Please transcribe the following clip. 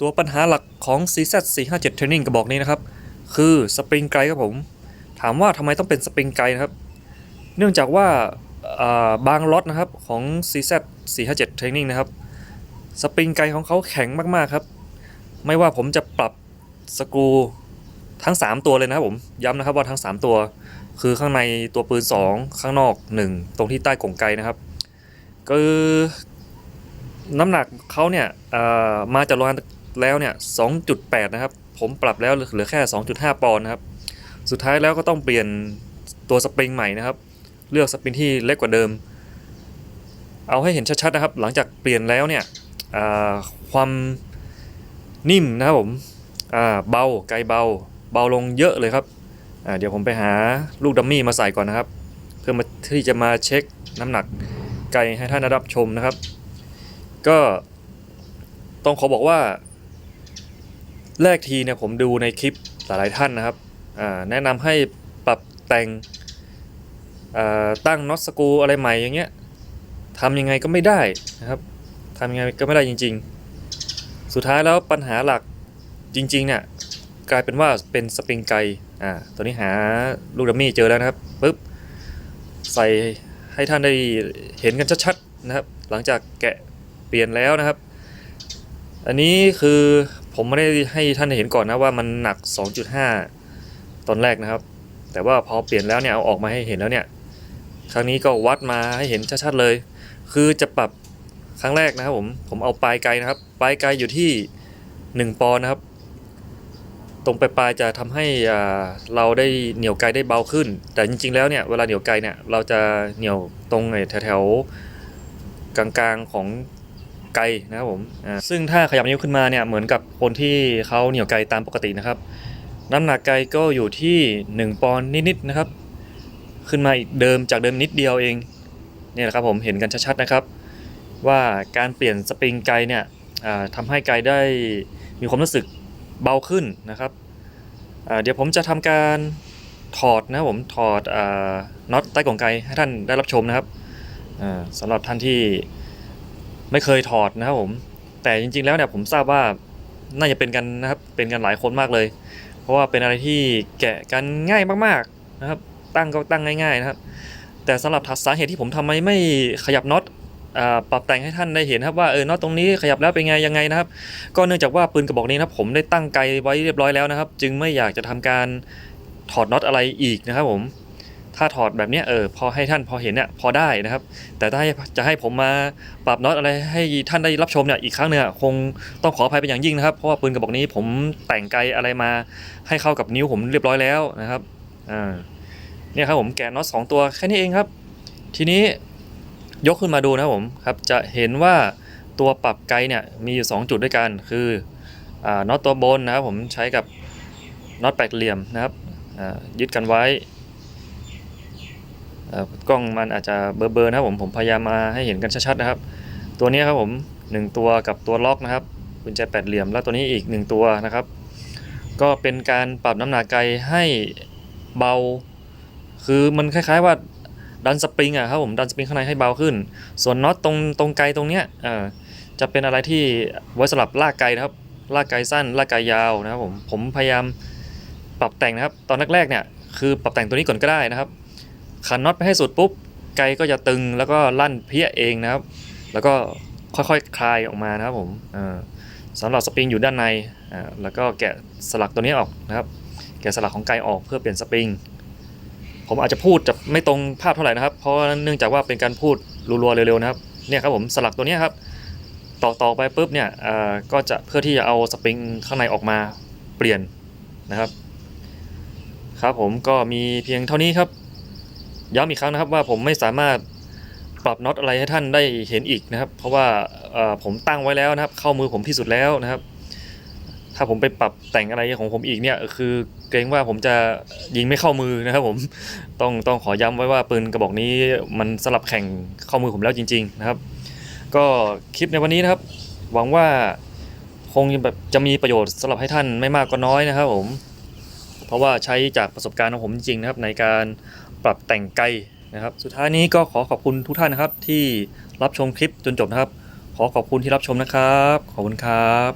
ตัวปัญหาหลักของ CZ 457 Training กระบอกนี้นะครับ คือสปริงไกด์ครับผม ถามว่าทำไมต้องเป็นสปริงไกด์นะครับ เนื่องจากว่าาบางล็อตนะครับของ CZ 457 Training นะครับสปริงไกด์ของเขาแข็งมากๆครับ ไม่ว่าผมจะปรับสกรูทั้ง 3 ตัวเลยนะครับผมย้ำนะครับว่าทั้ง 3 ตัว คือข้างในตัวปืน 2 ข้างนอก 1 ตรงที่ใต้กล่องไกนะครับคือน้ำหนักเขาเนี่ยมาจากโรงงาน แล้วเนี่ย 2.8 นะครับ ผมปรับแล้วเหลือแค่ 2.5 ปอนด์นะครับ สุดท้ายแล้วก็ต้องเปลี่ยนตัวสปริงใหม่นะครับ เลือกสปริงที่เล็กกว่าเดิม เอาให้เห็นชัดๆนะครับ หลังจากเปลี่ยนแล้วเนี่ยความนิ่มนะครับผมเบาไกลเบา เบาลงเยอะเลยครับเดี๋ยวผมไปหาลูกดัมมี่มาใส่ก่อนนะครับ เพื่อมาที่จะมาเช็คน้ำหนักไกลให้ท่านรับชมนะครับ ก็ต้องขอบอกว่า แรกทีเนี่ยผมดูในคลิปหลายท่านนะครับแนะนำให้ปรับแต่งตั้งน็อตสกูอะไรใหม่อย่างเงี้ยทำยังไงก็ไม่ได้นะครับทำยังไงก็ไม่ได้จริง ๆ สุดท้ายแล้วปัญหาหลักจริงๆเนี่ยกลายเป็นว่าเป็นสปริงไกอ่าตัวนี้หาลูกดัมมี่เจอแล้วนะครับปุ๊บใส่ให้ท่านได้เห็นกันชัดๆนะครับ หลังจากแกะเปลี่ยนแล้วนะครับ อันนี้คือ ผมไม่ได้ให้ท่านเห็นก่อนนะว่ามันหนัก 2.5 ตอนแรกนะครับ แต่ว่าพอเปลี่ยนแล้วเนี่ยเอาออกมาให้เห็นแล้วเนี่ย ครั้งนี้ก็วัดมาให้เห็นชัดๆเลย คือจะปรับครั้งแรกนะครับผม ผมเอาปลายไกลนะครับ ปลายไกลอยู่ที่ 1 ปอนด์นะครับ ตรงปลายๆจะทำให้อ่าเราได้เหนี่ยวไกลได้เบาขึ้น แต่จริงๆแล้วเนี่ยเวลาเหนี่ยวไกลเนี่ยเราจะเหนี่ยวตรงไอ้แถวๆกลางๆของ ไกลนะครับผมอ่าซึ่งถ้าขยับนิ้วขึ้นมาเนี่ยเหมือนกับคนที่เขาเหนี่ยวไกลตามปกตินะครับ น้ำหนักไกลก็อยู่ที่ 1 ปอนด์นิดๆนะครับ ขึ้นมาอีกเดิมจากเดิมนิดเดียวเองเนี่ยแหละครับผมเห็นกันชัดๆนะครับ ว่าการเปลี่ยนสปริงไกเนี่ยอ่าทำให้ไกได้มีความรู้สึกเบาขึ้นนะครับเดี๋ยวผมจะทำการถอดนะครับผมถอดอ่าน็อตใต้กล่องไกให้ท่านได้รับชมนะครับอ่าสำหรับท่านที่ ไม่เคยถอดนะครับผม แต่จริง ๆ แล้วเนี่ยผมทราบว่าน่าจะเป็นกันนะครับเป็นกันหลายคนมากเลย เพราะว่าเป็นอะไรที่แกะกันง่ายมากๆนะครับ ตั้งก็ตั้งง่าย ๆ นะครับ แต่สำหรับสาเหตุที่ผมทำไมไม่ขยับน็อตปรับแต่งให้ท่านได้เห็นครับว่าเออน็อตตรงนี้ขยับแล้วเป็นไงยังไงนะครับ ก็เนื่องจากว่าปืนกระบอกนี้นะครับผมได้ตั้งไกลไว้เรียบร้อยแล้วนะครับ จึงไม่อยากจะทำการถอดน็อตอะไรอีกนะครับผม ถ้าถอดแบบนี้เออพอให้ท่านพอเห็นเนี่ยพอได้นะครับ แต่ถ้าให้จะให้ผมมาปรับน็อตอะไรให้ท่านได้รับชมเนี่ยอีกครั้งเนี่ยคงต้องขออภัยเป็นอย่างยิ่งนะครับ เพราะว่าปืนกระบอกนี้ผมแต่งไกลอะไรมาให้เข้ากับนิ้วผมเรียบร้อยแล้วนะครับอ่าเนี่ยครับผมแกะน็อตสองตัวแค่นี้เองครับ ทีนี้ยกขึ้นมาดูนะผมครับจะเห็นว่าตัวปรับไกด์เนี่ยมีอยู่ 2 จุดด้วยกัน คืออ่าน็อตตัวบนนะครับผมใช้กับน็อตแปดเหลี่ยมนะครับอ่ายึดกันไว้ กล้องมันอาจจะเบลอๆนะครับผมผมพยายามมาให้เห็นกันชัดๆนะครับ ตัวนี้ครับผม 1 ตัวกับตัวล็อกนะครับกุญแจแปดเหลี่ยม แล้วตัวนี้อีก 1 ตัวนะครับ ก็เป็นการปรับน้ำหนักไกลให้เบา คือมันคล้ายๆว่าดันสปริงอะครับผมดันสปริงข้างในให้เบาขึ้น ส่วนน็อตตรงตรงไกลตรงเนี้ยเออจะเป็นอะไรที่ไว้สำหรับลากไกลนะครับลากไกลสั้นลากไกลยาวนะครับผมผมพยายามปรับแต่งนะครับ ตอนแรกๆเนี่ยคือปรับแต่งตัวนี้ก่อนก็ได้นะครับ ขันน็อตไปให้สุดปุ๊บไกก็จะตึงแล้วก็ลั่นเพี้ยเองนะครับ แล้วก็ค่อยๆคลายออกมานะครับผมสำหรับสปริงอยู่ด้านในแล้วก็แกะสลักตัวนี้ออกนะครับ แกะสลักของไกออกเพื่อเปลี่ยนสปริงผมอาจจะพูดจะไม่ตรงภาพเท่าไหร่นะครับ เพราะเนื่องจากว่าเป็นการพูดรัวๆเร็วๆนะครับเนี่ยครับผมสลักตัวนี้ครับต่อต่อไปปุ๊บเนี่ยก็จะเพื่อที่จะเอาสปริงข้างในออกมาเปลี่ยนนะครับ ครับผมก็มีเพียงเท่านี้ครับ ย้ำอีกครั้งนะครับว่าผมไม่สามารถปรับน็อตอะไรให้ท่านได้เห็นอีกนะครับ เพราะว่าผมตั้งไว้แล้วนะครับ เข้ามือผมที่สุดแล้วนะครับ ถ้าผมไปปรับแต่งอะไรของผมอีกเนี่ย คือเกรงว่าผมจะยิงไม่เข้ามือนะครับ ผมต้องต้องขอย้ำไว้ว่าปืนกระบอกนี้มันสลับแข่งเข้ามือผมแล้วจริง ๆนะครับ ก็คลิปในวันนี้นะครับ หวังว่าคงแบบจะมีประโยชน์สำหรับให้ท่านไม่มากก็น้อยนะครับ ผม เพราะว่าใช้จากประสบการณ์ของผมจริงๆนะครับ ในการ รับแต่งไกลนะครับ สุดท้ายนี้ก็ขอขอบคุณทุกท่านนะครับ ที่รับชมคลิปจนจบนะครับ ขอขอบคุณที่รับชมนะครับ ขอบคุณครับ